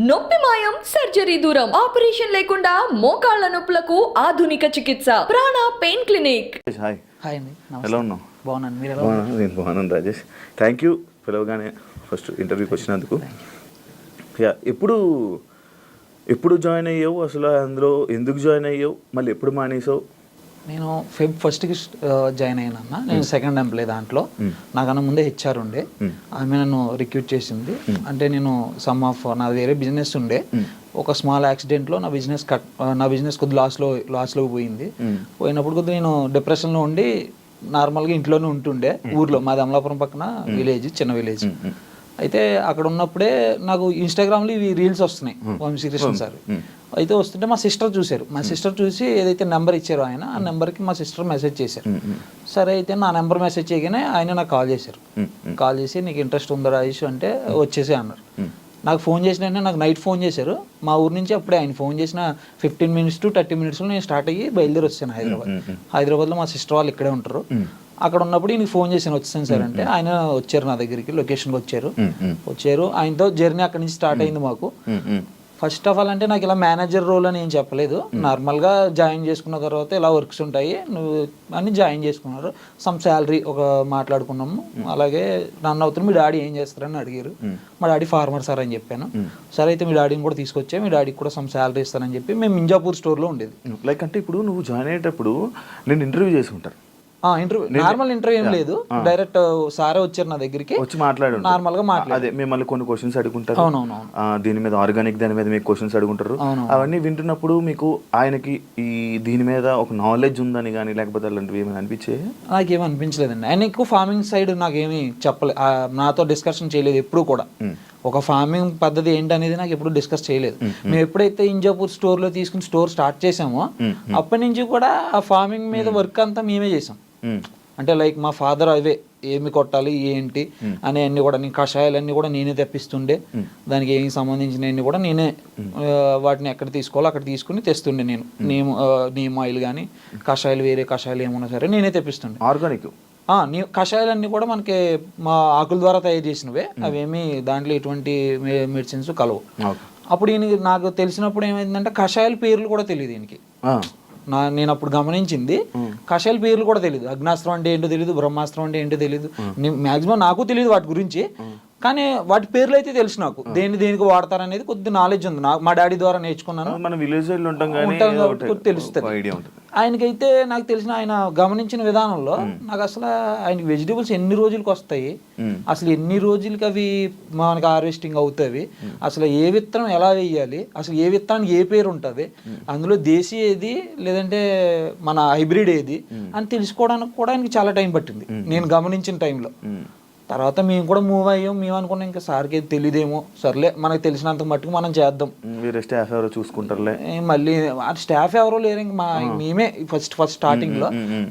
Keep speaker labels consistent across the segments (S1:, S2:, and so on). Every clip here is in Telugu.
S1: నొప్పి మాయం సర్జరీ దూరం ఆపరేషన్ లేకుండా మోకాళ్ళ నొప్పులకు ఆధునిక చికిత్స. ప్రాణ పెయిన్ క్లినిక్.
S2: హాయ్.
S3: హాయ్ అండి నమస్తే.
S2: ఎలా ఉన్నావు?
S3: బాగున్నాను మీరు ఎలా
S2: బాగున్నాను నేను బాగున్నాను రాజేష్. థ్యాంక్ యూ పిలవగానే ఫస్ట్ ఇంటర్వ్యూకి వచ్చినందుకు. యా ఎప్పుడు ఎప్పుడు జాయిన్ అయ్యావు? అసలు అందులో ఎందుకు జాయిన్ అయ్యావు? మళ్ళీ ఎప్పుడు మానేసావు
S3: నేను ఫెబ్ ఫస్ట్కి జాయిన్ అయ్యాను అన్న నేను సెకండ్ ఎంప్లాయ్ దాంట్లో. నాకన్నా ముందే హెచ్ఆర్ ఉండే. ఆమె నన్ను రిక్రూట్ చేసింది. అంటే నేను సమ్ ఆఫ్ నా వేరే బిజినెస్ ఉండే. ఒక స్మాల్ యాక్సిడెంట్లో నా బిజినెస్ కట్ నా బిజినెస్ కొద్ది లాస్లో లాస్లోకి పోయింది. పోయినప్పుడు కొద్ది నేను డిప్రెషన్లో ఉండి నార్మల్గా ఇంట్లోనే ఉంటుండే. ఊర్లో మాది అమలాపురం పక్కన విలేజ్ చిన్న విలేజ్ అయితే అక్కడ ఉన్నప్పుడే నాకు ఇన్స్టాగ్రామ్లో ఇవి రీల్స్ వస్తున్నాయి. వంశీకృష్ణ సార్. అయితే వస్తుంటే మా సిస్టర్ చూశారు. మా సిస్టర్ చూసి ఏదైతే నెంబర్ ఇచ్చారో ఆయన ఆ నెంబర్కి మా సిస్టర్ మెసేజ్ చేశారు. సరే అయితే నా నెంబర్ మెసేజ్ చేయగానే ఆయన నాకు కాల్ చేశారు. కాల్ చేసి నీకు ఇంట్రెస్ట్ ఉందా రాజేష్? అంటే వచ్చేసి అన్నారు. నాకు ఫోన్ చేసిన నాకు నైట్ ఫోన్ చేశారు. మా ఊరు నుంచి అప్పుడే ఆయన ఫోన్ చేసిన ఫిఫ్టీన్ మినిట్స్ టు థర్టీ మినిట్స్లో నేను స్టార్ట్ అయ్యి బయలుదేరి వచ్చాను హైదరాబాద్. హైదరాబాద్లో మా సిస్టర్ వాళ్ళు ఇక్కడే ఉంటారు. అక్కడ ఉన్నప్పుడు ఈయనకి ఫోన్ చేశాను వచ్చాను సార్ అంటే ఆయన వచ్చారు నా దగ్గరికి లొకేషన్కి వచ్చారు. వచ్చారు. ఆయనతో జర్నీ అక్కడి నుంచి స్టార్ట్ అయింది మాకు. ఫస్ట్ ఆఫ్ ఆల్ అంటే నాకు ఇలా మేనేజర్ రోల్ అని ఏం చెప్పలేదు. నార్మల్గా జాయిన్ చేసుకున్న తర్వాత ఇలా వర్క్స్ ఉంటాయి. నువ్వు అని జాయిన్ చేసుకున్నారు. సమ్ శాలరీ ఒక మాట్లాడుకున్నాము. అలాగే రన్ అవుతుంది మీ డాడీ ఏం చేస్తారని అడిగారు. మా డాడీ ఫార్మర్ సార్ అని చెప్పాను. సరే అయితే మీ డాడీని కూడా తీసుకొచ్చా మీ డాడీకి కూడా సమ్ శాలరీ ఇస్తానని చెప్పి మేము మింజాపూర్ స్టోర్లో ఉండేది.
S2: లైక్ అంటే ఇప్పుడు నువ్వు జాయిన్ అయ్యేటప్పుడు నేను ఇంటర్వ్యూ చేసి ఉంటారు.
S3: ఇంటర్వ్యూ నార్మల్ ఇంటర్వ్యూ ఏం లేదు. డైరెక్ట్ సారే వచ్చారు నా దగ్గరికి.
S2: వచ్చి మాట్లాడు
S3: నార్మల్గా మాట్లాడు
S2: అదే మిమ్మల్ని కొన్ని క్వశ్చన్స్ అడుగుంటారు. దీని మీద ఆర్గానిక్ దాని మీద మీకు క్వశ్చన్స్ అడుగుంటారు. అవన్నీ వింటున్నప్పుడు మీకు ఆయనకి ఈ దీని మీద ఒక నాలెడ్జ్ ఉందని కానీ లేకపోతే అలాంటివి ఏమైనా అనిపించే?
S3: నాకేం అనిపించలేదండి. ఆయన ఎక్కువ ఫార్మింగ్ సైడ్ నాకేమీ చెప్పలేదు నాతో డిస్కషన్ చేయలేదు ఎప్పుడు కూడా. ఒక ఫార్మింగ్ పద్ధతి ఏంటనేది నాకు ఎప్పుడు డిస్కస్ చేయలేదు. మేము ఎప్పుడైతే ఇంజాపూర్ స్టోర్లో తీసుకుని స్టోర్ స్టార్ట్ చేసామో అప్పటి నుంచి కూడా ఆ ఫార్మింగ్ మీద వర్క్ అంతా మేమే చేసాం. అంటే లైక్ మా ఫాదర్ అవే ఏమి కొట్టాలి ఏంటి అనే అన్ని కూడా నేను కషాయాలన్నీ కూడా నేనే తెప్పిస్తుండే. దానికి ఏమి సంబంధించినవన్నీ కూడా నేనే వాటిని ఎక్కడ తీసుకోవాలో అక్కడ తీసుకుని తెస్తుండే నేను. నీమ్ నీమ్ ఆయిల్ కానీ కషాయాలు వేరే కషాయాలు ఏమున్నా సరే నేనే తెప్పిస్తుండే.
S2: ఆర్గానిక్
S3: నీ కషాయాలన్నీ కూడా మనకి మా ఆకుల ద్వారా తయారు చేసినవే. అవేమి దాంట్లో ఎటువంటి మెడిసిన్స్ కలవు. అప్పుడు ఈయన నాకు తెలిసినప్పుడు ఏమైందంటే కషాయాల పేర్లు కూడా తెలియదు ఈయనకి. నా నేను అప్పుడు గమనించింది కషాయాల పేర్లు కూడా తెలియదు. అగ్నాస్త్రం అంటే ఏంటో తెలియదు బ్రహ్మాస్త్రం అంటే ఏంటో తెలియదు మాక్సిమం నాకు తెలియదు వాటి గురించి. కానీ వాటి పేర్లు అయితే తెలుసు నాకు. దేని దేనికి వాడతారనేది కొద్ది నాలెడ్జ్ ఉంది. నాకు మా డాడీ ద్వారా నేర్చుకున్నాను.
S2: మన విలేజ్ ఉంటాం
S3: కాబట్టి తెలుస్తుంది. ఆయనకైతే నాకు తెలిసిన ఆయన గమనించిన విధానంలో నాకు అసలు ఆయనకి వెజిటేబుల్స్ ఎన్ని రోజులకి వస్తాయి? అసలు ఎన్ని రోజులకి అవి మనకి హార్వెస్టింగ్ అవుతాయి? అసలు ఏ విత్తనం ఎలా వేయాలి? అసలు ఏ విత్తనానికి ఏ పేరు ఉంటుంది? అందులో దేశీ ఏది? లేదంటే మన హైబ్రిడ్ ఏది? అని తెలుసుకోవడానికి కూడా ఆయనకి చాలా టైం పట్టింది. నేను గమనించిన టైంలో తర్వాత మేము కూడా మూవ్ అయ్యాం. మేము అనుకున్నాం ఇంకా సార్కి తెలియదేమో సర్లే మనకు తెలిసినంత మట్టుకు మనం చేద్దాం.
S2: వేరే స్టాఫ్ ఎవరో చూసుకుంటారులే.
S3: మళ్ళీ ఆ స్టాఫ్ ఎవరో లేరు. ఇంక మా మేమే ఫస్ట్ ఫస్ట్ స్టార్టింగ్లో.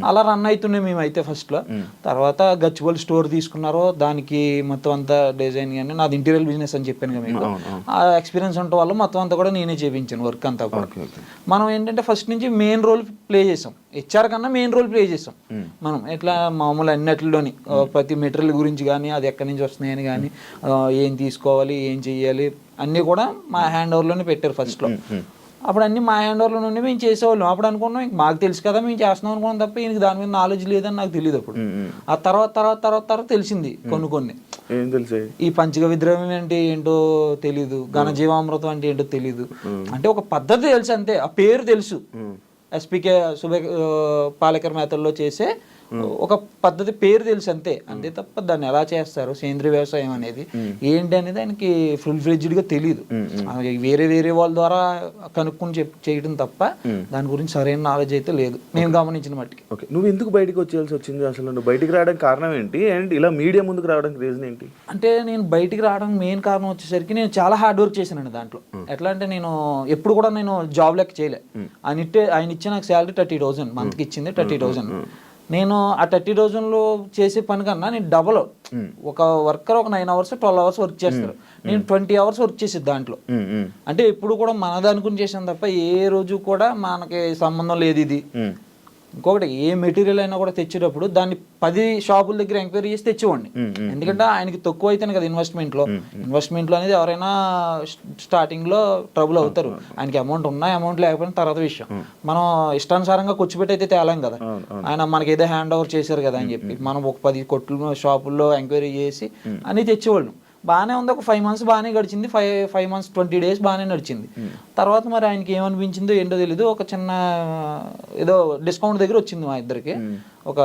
S3: అలా రన్ అవుతున్నాయి మేమైతే ఫస్ట్లో. తర్వాత గచ్చిబౌలి స్టోర్ తీసుకున్నారో దానికి మొత్తం అంతా డిజైన్ కానీ నాది ఇంటీరియర్ బిజినెస్ అని చెప్పాను కదా మీకు. ఆ ఎక్స్పీరియన్స్ ఉండటం వల్ల మొత్తం అంతా కూడా నేనే చేయించాను వర్క్ అంతా కూడా. మనం ఏంటంటే ఫస్ట్ నుంచి మెయిన్ రోల్ ప్లే చేసాం. హెచ్ఆర్ కన్నా మెయిన్ రోల్ ప్లే చేసాం. మనం ఎట్లా మామూలు అన్నిటిలోని ఆ, ప్రతి మెటీరియల్ గురించి కానీ అది ఎక్కడి నుంచి వస్తున్నాయని కానీ ఆ, ఏం తీసుకోవాలి ఏం చెయ్యాలి అన్నీ కూడా మా హ్యాండ్ ఓవర్లోనే పెట్టారు ఫస్ట్లో అప్పుడు అన్ని మా హ్యాండ్ ఓవర్లో నుండి మేము చేసేవాళ్ళం. అప్పుడు అనుకున్నాం మాకు తెలుసు కదా మేము చేస్తున్నాం అనుకున్నాం తప్ప ఈయనకి దాని మీద నాలెడ్జ్ లేదని నాకు తెలియదు అప్పుడు. ఆ తర్వాత తర్వాత తర్వాత తర్వాత తెలిసింది కొన్ని కొన్ని.
S2: ఏం తెలుసు?
S3: ఈ పంచగ విద్రవం అంటే ఏంటో తెలీదు ఘనజీవామృతం అంటే ఏంటో తెలీదు. అంటే ఒక పద్ధతి తెలుసు అంతే ఆ పేరు తెలుసు. ఎస్పీకే సుబే పాలేకర్ మేతల్లో చేసే ఒక పద్ధతి పేరు తెలుసు అంతే. అంతే తప్ప దాన్ని ఎలా చేస్తారు? సేంద్రీయ వ్యవసాయం అనేది ఏంటి అనేది ఆయనకి ఫుల్ ఫ్లెడ్జ్డ్గా తెలియదు వేరే వేరే వాళ్ళ ద్వారా కనుక్కొని చేయడం తప్ప దాని గురించి సరైన నాలెడ్జ్ అయితే లేదు. నేను గమనించిన మట్టికి.
S2: ఓకే. నువ్వు ఎందుకు బయటికి వచ్చేయాల్సి వచ్చింది అసలు? నువ్వు బయటికి రావడానికి కారణం ఏంటి? అండ్ ఇలా మీడియా ముందుకు రావడానికి రీజన్ ఏంటి?
S3: అంటే నేను బయటికి రావడానికి మెయిన్ కారణం వచ్చేసరికి నేను చాలా హార్డ్ వర్క్ చేశానండి దాంట్లో. ఎట్లా అంటే నేను ఎప్పుడు కూడా నేను జాబ్ లెక్క చేయలే. ఆయన ఇట్టే ఆయన ఇచ్చే నాకు శాలరీ థర్టీ థౌసండ్ మంత్కి ఇచ్చింది థర్టీ థౌసండ్ నేను ఆ థర్టీ థౌసండ్లో చేసే పని కన్నా నేను డబల్ ఒక వర్కర్ ఒక nine hours twelve hours work చేస్తారు. నేను ట్వంటీ అవర్స్ వర్క్ చేసేది దాంట్లో. అంటే ఎప్పుడు కూడా మనది అనుకుని చేసాను తప్ప ఏ రోజు కూడా మనకి సంబంధం లేదు ఇది. ఇంకొకటి ఏ మెటీరియల్ అయినా కూడా తెచ్చేటప్పుడు దాన్ని పది షాపుల దగ్గర ఎంక్వైరీ చేసి తెచ్చేవాడిని. ఎందుకంటే ఆయనకి తక్కువ అయితేనే కదా ఇన్వెస్ట్మెంట్లో ఇన్వెస్ట్మెంట్లో అనేది ఎవరైనా స్టార్టింగ్లో ట్రబుల్ అవుతారు. ఆయనకి అమౌంట్ ఉన్నా అమౌంట్ లేకపోయినా తర్వాత విషయం. మనం ఇష్టానుసారంగా కూర్చోబెట్టి అయితే తేలాం కదా. ఆయన మనకి ఏదో హ్యాండ్ ఓవర్ చేశారు కదా అని చెప్పి. మనం ఒక పది కొట్లు షాపుల్లో ఎంక్వైరీ చేసి అన్ని తెచ్చేవాళ్ళం. బాగానే ఉంది. ఒక ఫైవ్ మంత్స్ బాగానే గడిచింది. Five five months twenty days బాగానే నడిచింది. తర్వాత మరి ఆయనకి ఏమనిపించిందో ఏంటో తెలీదు. ఒక చిన్న ఏదో డిస్కౌంట్ దగ్గర వచ్చింది మా ఇద్దరికి. ఒక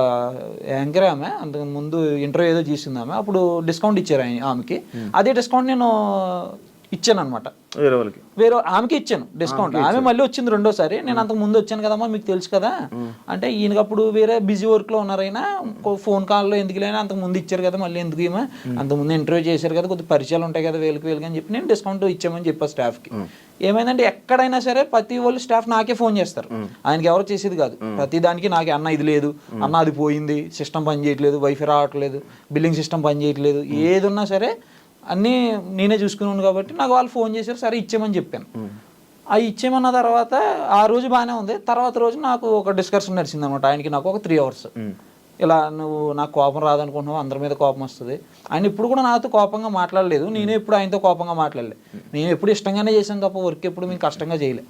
S3: యాంకర్ ఆమె అంతకు ముందు ఇంటర్వ్యూ ఏదో చేసింది ఆమె. అప్పుడు డిస్కౌంట్ ఇచ్చారు ఆయన ఆమెకి. అదే డిస్కౌంట్ నేను ఇచ్చాను అనమాట
S2: వేరే వాళ్ళకి.
S3: వేరే ఆమెకి ఇచ్చాను డిస్కౌంట్. ఆమె మళ్ళీ వచ్చింది రెండోసారి. నేను అంతకు ముందు వచ్చాను కదమ్మా మీకు తెలుసు కదా. అంటే ఈయనకి అప్పుడు వేరే బిజీ వర్క్లో ఉన్నారైనా ఫోన్ కాల్లో ఎందుకు లేని అంతకు ముందు ఇచ్చారు కదా మళ్ళీ ఎందుకు ఏమో అంతకు ముందు ఇంటర్వ్యూ చేశారు కదా కొద్ది పరిచయాలు ఉంటాయి కదా వేలకు వేలుగా అని చెప్పి నేను డిస్కౌంట్ ఇచ్చామని చెప్పా స్టాఫ్కి ఏమైందంటే ఎక్కడైనా సరే ప్రతి వాళ్ళు స్టాఫ్ నాకే ఫోన్ చేస్తారు. ఆయనకి ఎవరు చేసేది కాదు. ప్రతి దానికి నాకే అన్న ఇది లేదు. అన్న అది పోయింది. సిస్టమ్ పని చేయట్లేదు. వైఫై రావట్లేదు. బిల్లింగ్ సిస్టమ్ పని చేయట్లేదు. ఏది ఉన్నా సరే అన్నీ నేనే చూసుకున్నాను కాబట్టి నాకు వాళ్ళు ఫోన్ చేశారు సరే ఇచ్చేయమని చెప్పాను. ఆ ఇచ్చేయమన్న తర్వాత ఆ రోజు బాగానే ఉంది. తర్వాత రోజు నాకు ఒక డిస్కషన్ నడిచింది అనమాట ఆయనకి నాకు ఒక త్రీ అవర్స్ ఇలా నువ్వు నాకు కోపం రాదనుకుంటున్నావు అందరి మీద కోపం వస్తుంది. ఆయన ఇప్పుడు కూడా నాతో కోపంగా మాట్లాడలేదు. నేను ఎప్పుడు ఆయనతో కోపంగా మాట్లాడలే. నేను ఎప్పుడు ఇష్టంగానే చేశాను తప్ప వర్క్ ఎప్పుడు మేము కష్టంగా చేయలే.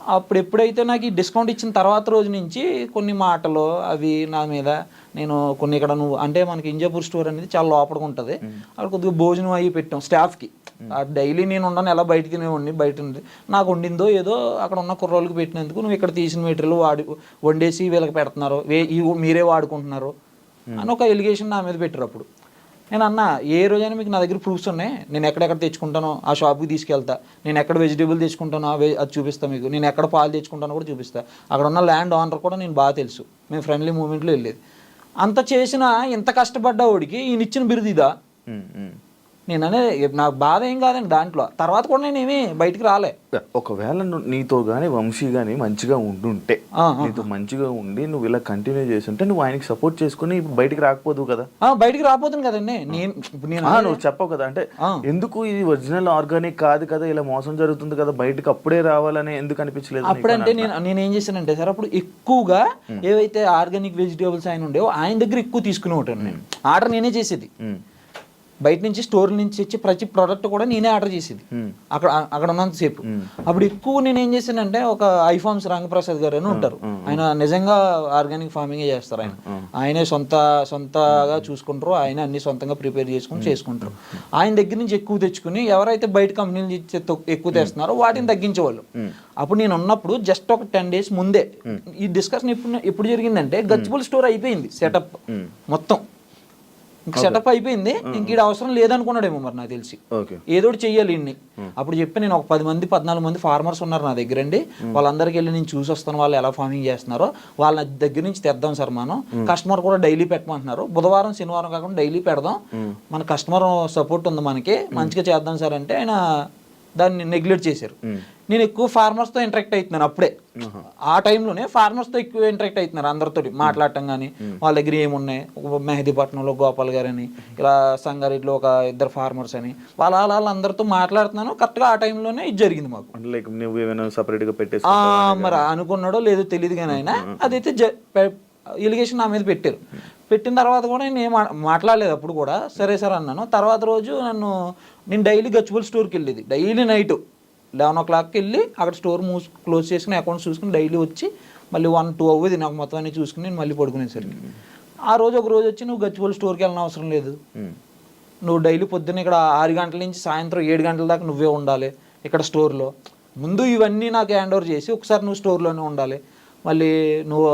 S3: అప్పుడు ఎప్పుడైతే నాకు ఈ డిస్కౌంట్ ఇచ్చిన తర్వాత రోజు నుంచి కొన్ని మాటలు అవి నా మీద నేను కొన్ని ఇక్కడ నువ్వు అంటే మనకి ఇంజాపూర్ స్టోర్ అనేది చాలా లోపలికి ఉంటుంది. అక్కడ కొద్దిగా భోజనం అవి పెట్టాం స్టాఫ్కి డైలీ నేను ఉండను ఎలా బయట తినేవాడిని బయట నాకు వండిందో ఏదో అక్కడ ఉన్న కుర్రోళ్ళకి పెట్టినందుకు నువ్వు ఇక్కడ తీసిన మెటీరియల్ వాడి వండేసి వీళ్ళకి పెడుతున్నారు వే ఇవి మీరే వాడుకుంటున్నారు అని ఒక ఎలిగేషన్ నా మీద పెట్టారు అప్పుడు. నేను అన్న ఏ రోజైనా మీకు నా దగ్గర ప్రూఫ్స్ ఉన్నాయి. నేను ఎక్కడెక్కడ తెచ్చుకుంటానో ఆ షాప్కి తీసుకెళ్తా. నేను ఎక్కడ వెజిటేబుల్ తెచ్చుకుంటానో అవి అది చూపిస్తాను మీకు. నేను ఎక్కడ పాలు తెచ్చుకుంటానో కూడా చూపిస్తా. అక్కడ ఉన్న ల్యాండ్ ఓనర్ కూడా నేను బాగా తెలుసు. మేము ఫ్రెండ్లీ మూమెంట్లో వెళ్ళేది. అంత చేసిన ఇంత కష్టపడ్డా వాడికి ఈయన ఇచ్చిన బిరుదు ఇదా? నేను అనేది నాకు బాధ ఏం కాదండి దాంట్లో. తర్వాత కూడా నేను ఏమీ బయటికి రాలే.
S2: ఒకవేళ నీతో కానీ వంశీ కానీ మంచిగా ఉండుంటే నీతో మంచిగా ఉండి నువ్వు ఇలా కంటిన్యూ చేస్తుంటే నువ్వు ఆయనకి సపోర్ట్ చేసుకుని బయటికి రాకపోదు కదా.
S3: బయటికి రాపోతుంది కదండి. నేను
S2: నువ్వు చెప్పవు కదా. అంటే. ఎందుకు ఇది ఒరిజినల్ ఆర్గానిక్ కాదు కదా ఇలా మోసం జరుగుతుంది కదా బయటకు అప్పుడే రావాలని ఎందుకు అనిపించలేదు
S3: అప్పుడంటే నేను నేను ఏం చేశానంటే సార్ అప్పుడు ఎక్కువగా ఏవైతే ఆర్గానిక్ వెజిటేబుల్స్ ఆయన ఉండేవో ఆయన దగ్గర ఎక్కువ తీసుకునే ఉంటాను నేను ఆర్డర్ నేనే చేసేది. బయట నుంచి స్టోర్ నుంచి వచ్చి ప్రతి ప్రోడక్ట్ కూడా నేనే ఆర్డర్ చేసేది. అక్కడ అక్కడ ఉన్నంతసేపు అప్పుడు ఎక్కువ నేను ఏం చేశానంటే ఒక ఐఫామ్స్ రంగప్రసాద్ గారు అని ఉంటారు. ఆయన నిజంగా ఆర్గానిక్ ఫార్మింగ్ చేస్తారు ఆయన. ఆయనే సొంత సొంతగా చూసుకుంటారు. ఆయన అన్ని సొంతంగా ప్రిపేర్ చేసుకుని చేసుకుంటారు. ఆయన దగ్గర నుంచి ఎక్కువ తెచ్చుకుని ఎవరైతే బయట కంపెనీల నుంచి ఎక్కువ తెస్తున్నారో వాటిని తగ్గించేవాళ్ళు. అప్పుడు నేను ఉన్నప్పుడు జస్ట్ ఒక టెన్ డేస్ ముందే ఈ డిస్కషన్ ఎప్పుడు ఎప్పుడు జరిగిందంటే గచ్చిబుల్ స్టోర్ అయిపోయింది సెటప్ మొత్తం. ఇంక సెటప్ అయిపోయింది. ఇంక ఈడ అవసరం లేదనుకున్నాడేమో మరి నాకు తెలిసి. ఏదో చెయ్యాలి ఇన్ని అప్పుడు చెప్పి నేను ఒక పది మంది పద్నాలుగు మంది ఫార్మర్స్ ఉన్నారు నా దగ్గర అండి. వాళ్ళందరికీ వెళ్ళి నేను చూసి వస్తాను వాళ్ళు ఎలా ఫార్మింగ్ చేస్తున్నారో. వాళ్ళ దగ్గర నుంచి తెద్దాం సార్ మనం. కస్టమర్ కూడా డైలీ పెట్టమంటున్నారు. బుధవారం శనివారం కాకుండా డైలీ పెడదాం. మన కస్టమర్ సపోర్ట్ ఉంది మనకి. మంచిగా చేద్దాం సార్ అంటే ఆయన దాన్ని నెగ్లెక్ట్ చేశారు. నేను ఎక్కువ ఫార్మర్స్తో ఇంటరాక్ట్ అవుతున్నాను అప్పుడే. ఆ టైంలోనే ఫార్మర్స్తో ఎక్కువ ఇంటరాక్ట్ అవుతున్నారు అందరితో మాట్లాడటం కానీ వాళ్ళ దగ్గర ఏమున్నాయి? మెహదీపట్నంలో గోపాల్ గారు అని ఇలా సంగారెడ్డిలో ఒక ఇద్దరు ఫార్మర్స్ అని వాళ్ళ వాళ్ళ వాళ్ళందరితో మాట్లాడుతున్నాను. కరెక్ట్గా ఆ టైంలోనే ఇది జరిగింది మాకు.
S2: లైక్ నువ్వు ఏమైనా సపరేట్గా పెట్టేసి
S3: మరి అనుకున్నాడో లేదో తెలియదు కానీ ఆయన అదైతే ఎలిగేషన్ నా మీద పెట్టారు. పెట్టిన తర్వాత కూడా నేను మాట్లాడలేదు అప్పుడు కూడా. సరే సార్ అన్నాను. తర్వాత రోజు నన్ను నేను డైలీ గచ్చిబుల్ స్టోర్కి వెళ్ళేది. డైలీ నైట్ లెవెన్ ఓ క్లాక్కి వెళ్ళి అక్కడ స్టోర్ మూసి క్లోజ్ చేసుకుని అకౌంట్స్ చూసుకుని డైలీ వచ్చి మళ్ళీ వన్ టూ అవ్వదు. నాకు మొత్తం అన్ని చూసుకుని నేను మళ్ళీ పడుకునేసరికి. ఆ రోజు ఒక రోజు వచ్చి నువ్వు గచ్చిబుల్ స్టోర్కి వెళ్ళిన అవసరం లేదు. నువ్వు డైలీ పొద్దున్న ఇక్కడ ఆరు గంటల నుంచి సాయంత్రం ఏడు గంటల దాకా నువ్వే ఉండాలి ఇక్కడ స్టోర్లో ముందు ఇవన్నీ నాకు హ్యాండ్ ఓవర్ చేసి ఒకసారి నువ్వు స్టోర్లోనే ఉండాలి. మళ్ళీ నువ్వు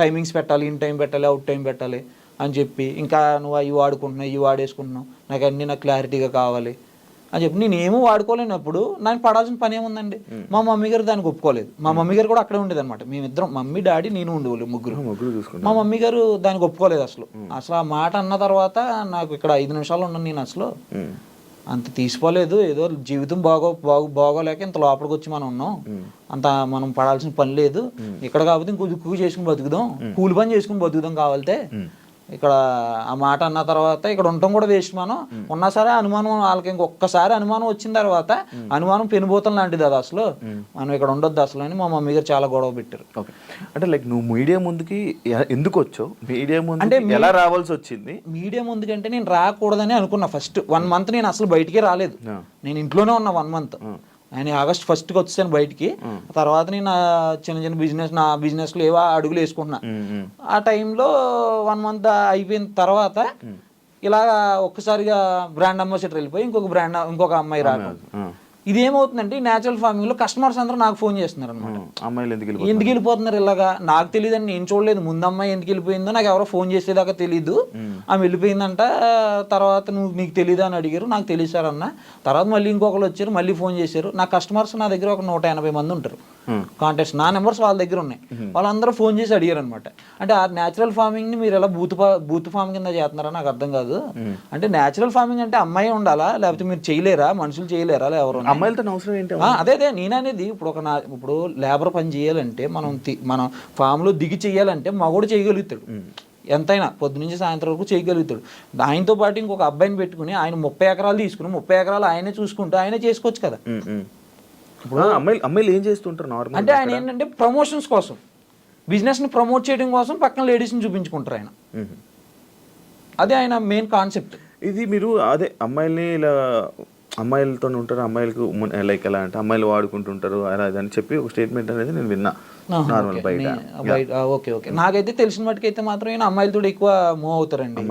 S3: టైమింగ్స్ పెట్టాలి ఇన్ టైం పెట్టాలి అవుట్ టైం పెట్టాలి. అని చెప్పి ఇంకా నువ్వు అవి వాడుకుంటున్నావు ఇవి వాడేసుకుంటున్నావు నాకు అన్నీ నాకు క్లారిటీగా కావాలి అని చెప్పి. నేను ఏమో వాడుకోలేనప్పుడు నాకు పడాల్సిన పని ఏముందండి? మా మమ్మీ గారు దానికి ఒప్పుకోలేదు. మా మమ్మీ గారు కూడా అక్కడే ఉండేది అనమాట మేమిద్దరం మమ్మీ డాడీ నేను ఉండేవాళ్ళు ముగ్గురు. మా మమ్మీ గారు దానికి ఒప్పుకోలేదు అసలు. అసలు ఆ మాట అన్న తర్వాత నాకు ఇక్కడ ఐదు నిమిషాలు ఉన్నాను నేను అసలు. అంత తీసుకోలేదు ఏదో జీవితం బాగో బాగు బాగోలేక ఇంత లోపలికి వచ్చి మనం ఉన్నాం. అంత మనం పడాల్సిన పని లేదు. ఇక్కడ కాకపోతే ఇంకో దుక్కు చేసుకుని బతుకుదాం. కూలి పని చేసుకుని బతుకుదాం కావాలితే. ఇక్కడ ఆ మాట అన్న తర్వాత ఇక్కడ ఉండటం కూడా వేస్ట్ మనం. ఉన్నా సరే అనుమానం వాళ్ళకి ఇంకొకసారి అనుమానం వచ్చిన తర్వాత అనుమానం పెనుబోతం లాంటిది అది అసలు. మనం ఇక్కడ ఉండొద్దు అసలు అని మా మమ్మీ గారు చాలా గొడవ పెట్టారు.
S2: ఓకే. అంటే లైక్ నువ్వు మీడియా ముందుకి ఎందుకు వచ్చావు? మీడియా ముందు ఎలా రావాల్సి వచ్చింది?
S3: మీడియా ముందుకంటే నేను రాకూడదని అనుకున్నా. ఫస్ట్ వన్ మంత్ నేను అసలు బయటికే రాలేదు. నేను ఇంట్లోనే ఉన్నా వన్ మంత్. ఆయన ఆగస్ట్ ఫస్ట్కి వచ్చాను బయటికి. తర్వాత నేను చిన్న చిన్న బిజినెస్ నా బిజినెస్లో ఏవో అడుగులు వేసుకుంటున్నా. ఆ టైంలో వన్ మంత్ అయిపోయిన తర్వాత ఇలా ఒక్కసారిగా బ్రాండ్ అంబాసిడర్ వెళ్ళిపోయి ఇంకొక బ్రాండ్ ఇంకొక అమ్మాయి రావడం.
S2: ఆ.
S3: ఇది ఏమవుతుందంటే న్యాచురల్ ఫార్మింగ్లో కస్టమర్స్ అందరూ నాకు ఫోన్ చేస్తున్నారు అనమాట
S2: అమ్మాయిలు ఎందుకు
S3: వెళ్ళిపోతున్నారు? ఇలాగా? నాకు తెలియదని నేను చూడలేదు. ముందు అమ్మాయి ఎందుకు వెళ్ళిపోయిందో నాకు ఎవరో ఫోన్ చేసేదాకా తెలియదు ఆమె వెళ్ళిపోయిందంట తర్వాత నువ్వు నీకు తెలియదు అని అడిగారు. నాకు తెలియదు సార్ అన్న. తర్వాత మళ్ళీ ఇంకొకరు వచ్చారు మళ్ళీ ఫోన్ చేశారు. నా కస్టమర్స్ నా దగ్గర ఒక నూట ఎనభై మంది ఉంటారు. కాంటాక్ట్స్. నా నెంబర్స్ వాళ్ళ దగ్గర ఉన్నాయి. వాళ్ళందరూ ఫోన్ చేసి అడిగారు అనమాట అంటే ఆ న్యాచురల్ ఫార్మింగ్ని మీరు ఎలా బూత్ బూత్ ఫార్మ్ కింద చేస్తున్నారా నాకు అర్థం కాదు. అంటే న్యాచురల్ ఫార్మింగ్ అంటే అమ్మాయి ఉండాలా? లేకపోతే మీరు చేయలేరా? మనుషులు చేయలేరా? ఎవరు
S2: అమ్మాయిలతో అవసరం ఏంటి?
S3: అదే అదే. నేననేది ఇప్పుడు ఒక నా ఇప్పుడు లేబర్ పని చేయాలంటే మనం మనం ఫామ్లో దిగి చేయాలంటే మగోడు చేయగలుగుతాడు. ఎంతైనా పొద్దు నుంచి సాయంత్రం వరకు చేయగలుగుతాడు. ఆయనతో పాటు ఇంకొక అబ్బాయిని పెట్టుకుని ఆయన ముప్పై ఎకరాలు తీసుకుని ముప్పై ఎకరాలు ఆయనే చూసుకుంటూ ఆయనే చేసుకోవచ్చు కదా.
S2: ఇప్పుడు అమ్మాయిలు అమ్మాయిలు ఏం చేస్తుంటారు నార్మల్
S3: అంటే ఆయన ఏంటంటే ప్రమోషన్స్ కోసం. బిజినెస్ని ప్రమోట్ చేయడం కోసం పక్కన లేడీస్ని చూపించుకుంటారు ఆయన. అదే ఆయన మెయిన్ కాన్సెప్ట్
S2: ఇది మీరు అదే అమ్మాయిల్ని ఇలా అమ్మాయిలతో ఉంటారు అమ్మాయిలకు లైక్ ఎలా అంటే అమ్మాయిలు వాడుకుంటుంటారు అలా అని చెప్పి ఒక స్టేట్మెంట్ అనేది నేను విన్నా. నార్మల్ బయట.
S3: Okay okay. నాకైతే తెలిసిన మటుకైతే మాత్రం ఈయన అమ్మాయిలతో ఎక్కువ మూవ్ అవుతారండి.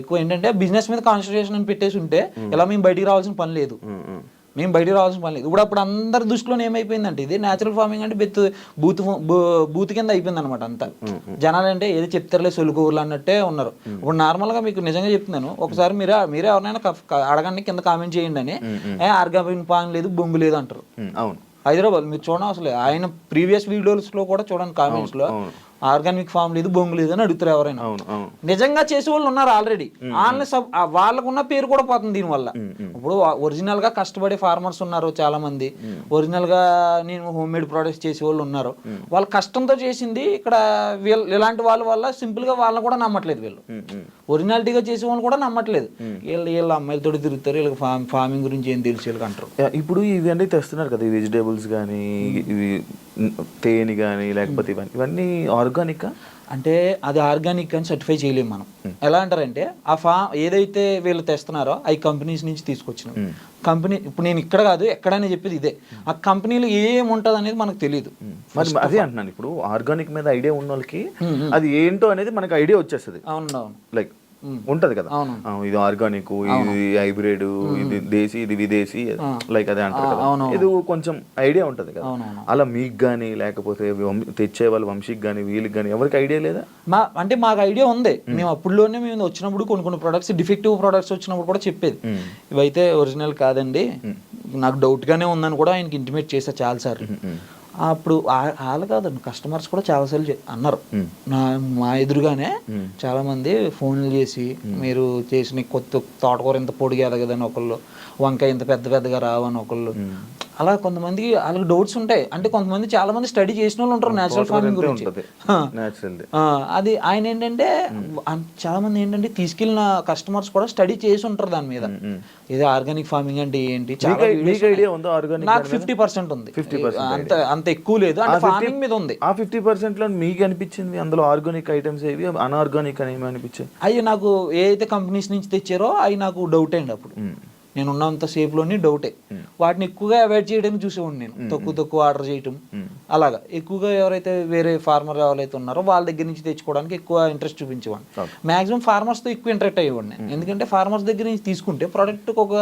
S3: ఎక్కువ ఏంటంటే బిజినెస్ మీద కాన్సన్ట్రేషన్ అని పెట్టేసి ఉంటే ఇలా మేము బయటికి రావాల్సిన పని లేదు. మేము బయటికి రావాల్సిన పని లేదు. ఇప్పుడు అప్పుడు అందరి దృష్టిలో ఏమైపోయిందంటే ఇది నేచురల్ ఫార్మింగ్ అంటే బెత్ బూత్ బూత్ కింద అయిపోయింది అనమాట అంతా జనాలు అంటే ఏదో చెప్తారులే సొలుకూరులు అన్నట్టే ఉన్నారు. ఇప్పుడు నార్మల్గా మీకు నిజంగా చెప్తున్నాను ఒకసారి మీరే మీరే ఎవరైనా క- క- అడగండి కింద కామెంట్ చేయండి అని. ఏ ఆర్గానిక్ పాన్ లేదు బొంగు లేదు అంటారు.
S2: అవును.
S3: హైదరాబాద్ మీరు చూడండి అసలు ఆయన ప్రీవియస్ వీడియోస్లో కూడా చూడండి కామెంట్స్లో ఆర్గానిక్ ఫామ్ లేదు బొంగు లేదు అని అడుగుతారు ఎవరైనా. నిజంగా చేసే వాళ్ళు ఉన్నారు ఆల్రెడీ. వాళ్ళని సబ్- వాళ్ళకున్న పేరు కూడా పోతుంది దీనివల్ల. ఇప్పుడు ఒరిజినల్గా కష్టపడే ఫార్మర్స్ ఉన్నారు చాలా మంది ఒరిజినల్గా నేను హోమ్ మేడ్ ప్రొడక్ట్స్ చేసే వాళ్ళు ఉన్నారు. వాళ్ళ కష్టంతో చేసింది ఇక్కడ వీళ్ళ ఇలాంటి వాళ్ళ వల్ల సింపుల్గా వాళ్ళని కూడా నమ్మట్లేదు వీళ్ళు. ఒరిజినాలిటీగా చేసే వాళ్ళు కూడా నమ్మట్లేదు. వీళ్ళు వీళ్ళ అమ్మాయిలతో తిరుగుతారు వీళ్ళకి ఫార్మ్ ఫార్మింగ్ గురించి ఏం తెలుసు వీళ్ళకి అంటారు.
S2: ఇప్పుడు ఇవి అన్నీ తెస్తున్నారు కదా ఈ వెజిటేబుల్స్ కానీ ఇవి తేనె కానీ లేకపోతే ఇవన్నీ ఇవన్నీ ఆర్గానిక్
S3: అంటే అది ఆర్గానిక్ అని సర్టిఫై చేయలేము మనం. ఎలా అంటారంటే ఆ ఫా ఏదైతే వీళ్ళు తెస్తున్నారో అవి కంపెనీస్ నుంచి తీసుకొచ్చినాం. కంపెనీ ఇప్పుడు నేను ఇక్కడ కాదు ఎక్కడైనా చెప్పేది ఇదే. ఆ కంపెనీలో ఏముంటది అనేది మనకు తెలియదు
S2: మరి అదే అంటున్నాను ఇప్పుడు ఆర్గానిక్ మీద ఐడియా ఉన్న వాళ్ళకి అది ఏంటో అనేది మనకి ఐడియా వచ్చేస్తుంది.
S3: అవును అవును.
S2: లైక్ ఉంటది కదా. ఇది ఆర్గానిక్ ఇది హైబ్రిడ్ ఇది దేశీ ఇది విదేశీ లైక్ అదే అంటారు కదా. ఇది కొంచెం ఐడియా ఉంటది కదా. అలా మీకు కానీ లేకపోతే తెచ్చే వాళ్ళ వంశీకి కానీ వీళ్ళకి కానీ ఎవరికి ఐడియా లేదా?
S3: మా అంటే మాకు ఐడియా ఉంది. మేము. అప్పుడులోనే మేము వచ్చినప్పుడు కొన్ని కొన్ని ప్రొడక్ట్స్ డిఫెక్టివ్ ప్రొడక్ట్స్ వచ్చినప్పుడు కూడా చెప్పేది. ఇవైతే ఒరిజినల్ కాదండి. నాకు డౌట్ గానే ఉందని కూడా ఆయనకి ఇంటిమేట్ చేశా చాలా సార్లు అప్పుడు ఆ- వాళ్ళు కాదండి కస్టమర్స్ కూడా చాలాసార్లు అన్నారు. నా మా ఎదురుగానే చాలా మంది ఫోన్లు చేసి మీరు చేసిన కొత్త తోటకూర ఇంత పొడిగా ఎదగదని ఒకళ్ళు. వంకాయ ఇంత పెద్ద పెద్దగా రావని ఒకళ్ళు. అలా కొంతమంది వాళ్ళకి డౌట్స్ ఉంటాయి. అంటే కొంతమంది చాలా మంది స్టడీ చేసిన వాళ్ళు ఉంటారు నేచురల్ ఫార్మింగ్ గురించి. అది ఆయన ఏంటంటే చాలా మంది ఏంటంటే తీసుకెళ్ళిన కస్టమర్స్ కూడా స్టడీ చేసి ఉంటారు దాని మీద. ఇది ఆర్గానిక్ ఫార్మింగ్ అంటే ఏంటి? నాకు ఫిఫ్టీ పర్సెంట్ ఉంది.
S2: 50%
S3: అంత అంత ఎక్కువ లేదు. అంటే ఫార్మింగ్ మీద ఉంది.
S2: ఆ ఫిఫ్టీ పర్సెంట్లో మీకు అనిపించింది అందులో ఆర్గానిక్ ఐటమ్స్ ఏవి? అన్ఆర్గానిక్ అని అనిపించాయి
S3: అవి నాకు ఏ అయితే కంపెనీస్ నుంచి తెచ్చారో అవి నాకు డౌట్ అండి అప్పుడు. నేను ఉన్నంత సేఫ్లోని డౌటే వాటిని ఎక్కువగా అవాయిడ్ చేయడానికి చూసేవాడిని నేను. తక్కువ తక్కువ ఆర్డర్ చేయటం. అలాగా. ఎక్కువగా ఎవరైతే వేరే ఫార్మర్ ఎవరైతే ఉన్నారో వాళ్ళ దగ్గర నుంచి తెచ్చుకోవడానికి ఎక్కువ ఇంట్రెస్ట్ చూపించేవాడిని. మాక్సిమం ఫార్మర్స్తో ఎక్కువ ఇంట్రెక్ట్ అయ్యేవాడిని నేను. ఎందుకంటే ఫార్మర్స్ దగ్గర నుంచి తీసుకుంటే product కి ఒక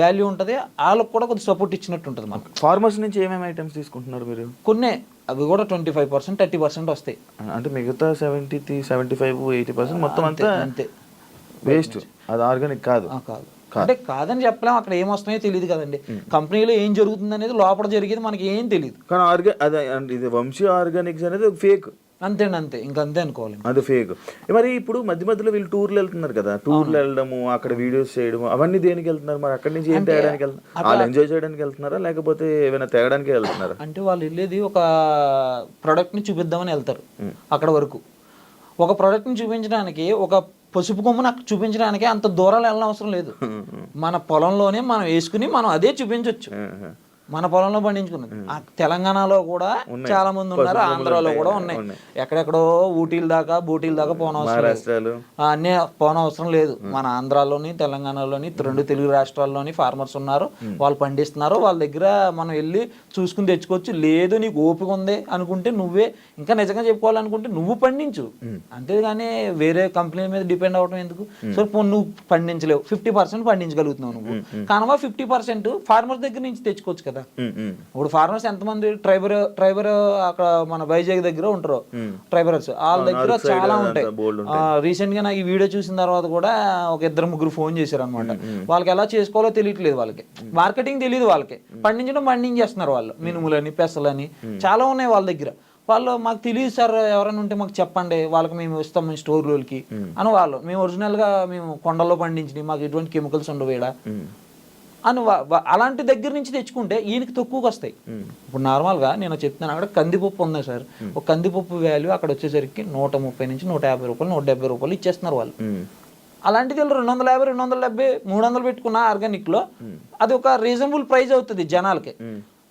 S3: వాల్యూ ఉంటది. వాళ్ళకి కూడా కొద్దిగా సపోర్ట్ ఇచ్చినట్టు ఉంటుంది మనకు.
S2: ఫార్మర్స్ నుంచి ఏమేమి ఐటమ్స్ తీసుకుంటున్నారు మీరు?
S3: కొన్ని. అవి కూడా twenty five percent thirty percent వస్తాయి.
S2: అంటే మిగతా seventy seventy five eighty percent మొత్తం అంతా
S3: అంతే
S2: వేస్ట్ అది ఆర్గానిక్ కాదు.
S3: కాదు. అంటే కాదని చెప్పలేం అక్కడ ఏం వస్తున్నాయో తెలియదు కదండి. కంపెనీలో ఏం జరుగుతుంది అనేది లోపల జరిగేది మనకి ఏం తెలియదు
S2: కానీ ఆర్గా అదే అంటే ఇది వంశీ ఆర్గానిక్స్ అనేది ఫేక్.
S3: అంతే అంతే. ఇంక అంతే అనుకోవాలి
S2: అది ఫేక్. మరి ఇప్పుడు మధ్య మధ్యలో వీళ్ళు టూర్లు వెళ్తున్నారు కదా. టూర్లు వెళ్ళడము అక్కడ వీడియోస్ చేయడము అవన్నీ దేనికి వెళ్తున్నారు? మరి అక్కడి నుంచి ఏం తేయడానికి వెళ్తున్నారు వాళ్ళు ఎంజాయ్ చేయడానికి వెళ్తున్నారా? లేకపోతే ఏమైనా తేయడానికి వెళ్తున్నారా?
S3: అంటే వాళ్ళు వెళ్ళేది ఒక product ని చూపిద్దామని వెళ్తారు అక్కడ వరకు. ఒక ప్రోడక్ట్ని చూపించడానికి ఒక పసుపు కొమ్ము నాకు చూపించడానికి అంత దూరాలు వెళ్ళడం అవసరం లేదు మన పొలంలోనే మనం వేసుకుని మనం అదే చూపించవచ్చు. మన పొలంలో పండించుకున్నది. ఆ తెలంగాణలో కూడా. చాలా మంది ఉన్నారు. ఆంధ్రాలో కూడా. ఉన్నాయి. ఎక్కడెక్కడో ఊటీల దాకా బూటీల దాకా పోనవసరం అన్నీ పోనవసరం లేదు. మన ఆంధ్రాలోని తెలంగాణలోని రెండు తెలుగు రాష్ట్రాల్లోని ఫార్మర్స్ ఉన్నారు. వాళ్ళు పండిస్తున్నారు. వాళ్ళ దగ్గర మనం వెళ్ళి చూసుకుని తెచ్చుకోవచ్చు. లేదు నీకు ఓపిక ఉంది అనుకుంటే నువ్వే ఇంకా నిజంగా చెప్పుకోవాలనుకుంటే నువ్వు పండించు. అంతేగాని వేరే కంపెనీ మీద డిపెండ్ అవ్వడం ఎందుకు? సో పోనీ నువ్వు పండించలేవు. ఫిఫ్టీ పర్సెంట్ పండించగలుగుతున్నావు నువ్వు. కనుక ఫిఫ్టీ పర్సెంట్ ఫార్మర్ దగ్గర నుంచి తెచ్చుకోవచ్చు కదా.
S2: ఉమ్.
S3: ఇప్పుడు ఫార్మర్స్ ఎంతమంది ట్రైబర్ ట్రైబర్ అక్కడ మన వైజాగ్ దగ్గర ఉంటారు. ట్రైబర్స్ వాళ్ళ దగ్గర చాలా ఉంటాయి. రీసెంట్గా నాకు ఈ వీడియో చూసిన తర్వాత కూడా ఒక ఇద్దరు ముగ్గురు ఫోన్ చేశారు అనమాట వాళ్ళకి ఎలా చేసుకోవాలో తెలియట్లేదు వాళ్ళకి. మార్కెటింగ్ తెలియదు వాళ్ళకి. పండించడం పండించేస్తున్నారు వాళ్ళు. మినుములని పెసలని. చాలా ఉన్నాయి వాళ్ళ దగ్గర. వాళ్ళు మాకు తెలియదు సార్ ఎవరైనా ఉంటే మాకు చెప్పండి. వాళ్ళకి మేము ఇస్తాం మేము స్టోర్లోకి అని వాళ్ళు. మేము ఒరిజినల్గా మేము కొండల్లో పండించి మాకు ఎటువంటి కెమికల్స్ ఉండవు ఈడ. అని అలాంటి దగ్గర నుంచి తెచ్చుకుంటే ఈయనకి తక్కువకి వస్తాయి. ఇప్పుడు నార్మల్గా నేను చెప్తున్నాను అక్కడ కందిపప్పు ఉంది సార్. ఒక కందిపప్పు వాల్యూ అక్కడ వచ్చేసరికి నూట ముప్పై నుంచి నూట యాభై రూపాయలు నూట డెబ్బై రూపాయలు ఇచ్చేస్తున్నారు వాళ్ళు. అలాంటిది వీళ్ళు రెండు వందల యాభై రెండు వందల డెబ్బై మూడు వందలు పెట్టుకున్న ఆర్గానిక్లో అది ఒక రీజనబుల్ ప్రైస్ అవుతుంది జనాలకి.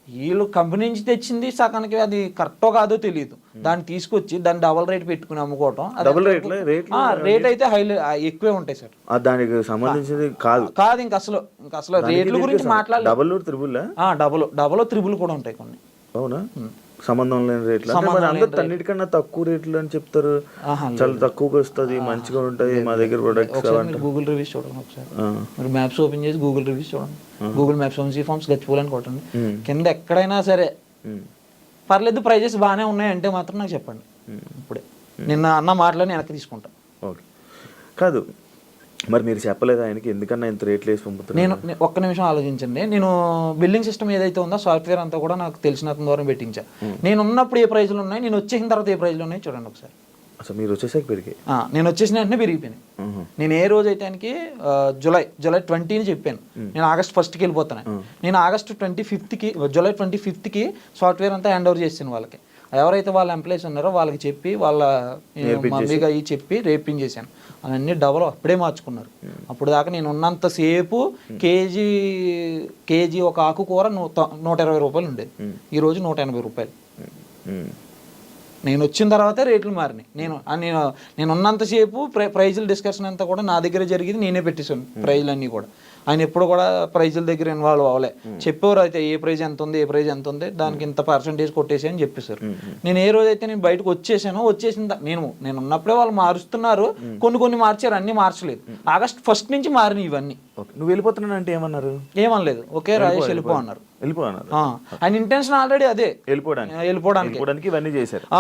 S3: వీళ్ళు కంపెనీ నుంచి తెచ్చింది సగానికి అది కరెక్టో కాదో తెలియదు దాన్ని తీసుకొచ్చి దాన్ని డబల్ రేట్ పెట్టుకుని అమ్ముకోవటం.
S2: డబుల్ రేట్లు?
S3: రేట్ అయితే హై ఎక్కువే ఉంటాయి సార్.
S2: దానికి సంబంధించింది కాదు.
S3: కాదు ఇంక అసలు ఇంక అసలు రేట్ల గురించి మాట్లాడలేదు.
S2: Double triple
S3: double double triple కూడా ఉంటాయి కొన్ని.
S2: అవునా? సంబంధం లేని రేట్లు? అందరూ అన్నిటికన్నా తక్కువ రేట్లు అని చెప్తారు. చాలా తక్కువగా వస్తుంది మంచిగా ఉంటుంది మా దగ్గర ప్రొడక్ట్స్
S3: గూగుల్ రివ్యూస్ చూడండి ఒకసారి. మీరు మ్యాప్స్ ఓపెన్ చేసి గూగుల్ రివ్యూస్ చూడండి. గూగుల్ మ్యాప్స్ ఓన్సీ ఫార్మ్స్ గచ్చిపోలని కొట్టండి. కింద ఎక్కడైనా సరే పర్లేదు ప్రైజెస్ బాగానే ఉన్నాయంటే మాత్రం నాకు చెప్పండి. ఇప్పుడే. నిన్న అన్న మాటలని వెనక్కి తీసుకుంటా.
S2: ఓకే. కాదు మరి మీరు చెప్పలేదు ఆయనకి ఎందుకన్నా ఇంత రేట్లు వేసి పంపుతున్నారు?
S3: నేను ఒక్క నిమిషం ఆలోచించండి. నేను బిల్డింగ్ సిస్టమ్ ఏదైతే ఉందో సాఫ్ట్వేర్ అంతా కూడా నాకు తెలిసిన ద్వారా పెట్టించా. నేను ఉన్నప్పుడు ఏ ప్రైజ్లు ఉన్నాయి నేను వచ్చేసిన తర్వాత ఏ ప్రైజ్లు ఉన్నాయి చూడండి ఒకసారి.
S2: అసలు మీరు వచ్చేసాక పెరిగాయి.
S3: నేను వచ్చేసిన వెంటనే పెరిగిపోయినాయి. నేను ఏ రోజు అయితే జూలై జూలై ట్వంటీని చెప్పాను. నేను ఆగస్ట్ ఫస్ట్కి వెళ్ళిపోతాను. నేను ఆగస్ట్ ట్వంటీ ఫిఫ్త్కి జూలై ట్వంటీ ఫిఫ్త్కి సాఫ్ట్వేర్ అంతా హ్యాండ్ ఓవర్ చేసాను వాళ్ళకి. ఎవరైతే వాళ్ళ ఎంప్లాయీస్ ఉన్నారో వాళ్ళకి చెప్పి వాళ్ళ మమ్మీగా అయ్యి చెప్పి రేపింగ్ చేశాను అవన్నీ డబల్ అప్పుడే మార్చుకున్నారు. అప్పుడు దాకా నేను ఉన్నంత సేపు కేజీ కేజీ ఒక ఆకుకూర నూట నూట ఇరవై రూపాయలు ఉండేది. ఈ రోజు నూట ఎనభై రూపాయలు. నేను వచ్చిన తర్వాతే రేట్లు మారినాయి. నేను నేను నేను ఉన్నంతసేపు ప్రై ప్రైజుల డిస్కషన్ అంతా కూడా నా దగ్గర జరిగింది నేనే పెట్టేశాను ప్రైజ్లు అన్నీ కూడా. ఆయన ఎప్పుడు కూడా ప్రైజుల దగ్గర ఇన్వాల్వ్ అవ్వలే. చెప్పేవారు అయితే ఏ ప్రైజ్ ఎంత ఉంది? ఏ ప్రైజ్ ఎంత ఉంది? దానికి ఇంత పర్సంటేజ్ కొట్టేసి అని చెప్పేశారు. నేను ఏ రోజైతే నేను బయటకు వచ్చేసానో వచ్చేసిన నేను నేను ఉన్నప్పుడే వాళ్ళు మారుస్తున్నారు. కొన్ని కొన్ని మార్చారు అన్ని మార్చలేదు. ఆగస్ట్ ఫస్ట్ నుంచి మారినాయి ఇవన్నీ.
S2: నువ్వు వెళ్ళిపోతున్నాను అంటే ఏమన్నారు?
S3: ఏమనలేదు. ఓకే రాజేష్ వెళ్ళిపో అన్నారు
S2: వెళ్ళిపో అన్నారు.
S3: ఆ, ఆయన ఇంటెన్షన్ ఆల్రెడీ అదే.
S2: వెళ్ళిపోవడానికి.
S3: వెళ్ళిపోవడానికి.
S2: ఇవన్నీ చేశారు.